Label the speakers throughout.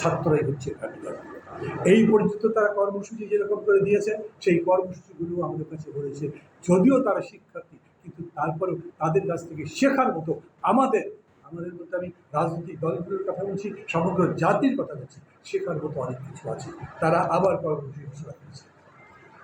Speaker 1: ছাত্ররাই হচ্ছে এই পর্যন্ত তারা কর্মসূচি যেরকম করে দিয়েছে, সেই কর্মসূচিগুলো আমাদের কাছে রয়েছে যদিও তারা শিক্ষার্থী, কিন্তু তারপরেও তাদের কাছ থেকে শেখার মতো আমাদের আমাদের মধ্যে আমি রাজনৈতিক দলগুলোর কথা বলছি, সমগ্র জাতির কথা বলছি, শেখার মতো অনেক কিছু আছে। তারা আবার কর্মসূচি ঘোষণা করেছে।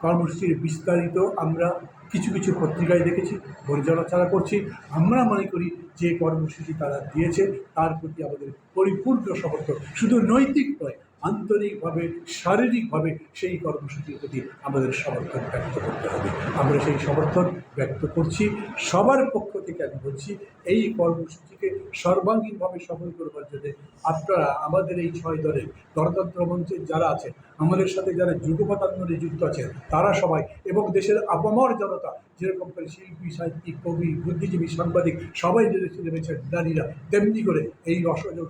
Speaker 1: কর্মসূচির বিস্তারিত আমরা কিছু কিছু পত্রিকায় দেখেছি, পরিচালনা করছি। আমরা মনে করি যে কর্মসূচি তারা দিয়েছে, তার প্রতি আমাদের পরিপূর্ণ সমর্থন। শুধু নৈতিক নয় আন্তরিকভাবে, শারীরিকভাবে সেই কর্মসূচির প্রতি আমাদের সমর্থন ব্যক্ত করতে হবে। আমরা সেই সমর্থন ব্যক্ত করছি। সবার পক্ষ থেকে আমি বলছি, এই কর্মসূচিকে সর্বাঙ্গীনভাবে সফল করবার জন্য আপনারা আমাদের এই ছয় দলের গণতন্ত্র মঞ্চের যারা আছেন আমাদের সাথে যারা আন্দোলনে যুক্ত আছেন তারা সবাই এবং দেশের আপামর জনতা, যেরকম করে শিল্পী, সাহিত্যিক, কবি, বুদ্ধিজীবী, সাংবাদিক, সবাই নেমেছে নেমেছেন, নারীরা তেমনি করে এই অসহযোগ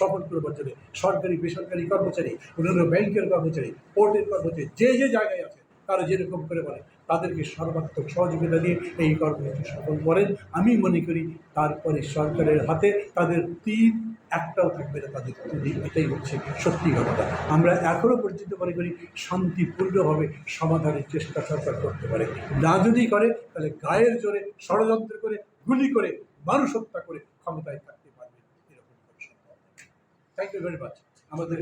Speaker 1: সফল করবার জন্য সরকারি, বেসরকারি কর্মচারী অন্যান্য ব্যাংকের কর্মচারী পোর্টের কর্মচারী, যে যে জায়গায় আছে, তারা যেরকম করে বলে, তাদেরকে সর্বাত্মক সহযোগিতা দিয়ে এই কর্মসূচি সফল করেন। আমি মনে করি তারপরে সরকারের হাতে তাদের তীর একটাও থাকবে না তাদের তুলি এটাই হচ্ছে সত্যি কথা। আমরা এখনও পর্যন্ত মনে করি শান্তিপূর্ণভাবে সমাধানের চেষ্টা সরকার করতে পারে। না যদি করে, তাহলে গায়ের জোরে ষড়যন্ত্র করে, গুলি করে, মানুষ হত্যা করে ক্ষমতায় থাকতে পারবে, এরকম থ্যাংক ইউ ভেরি মাচ আমাদের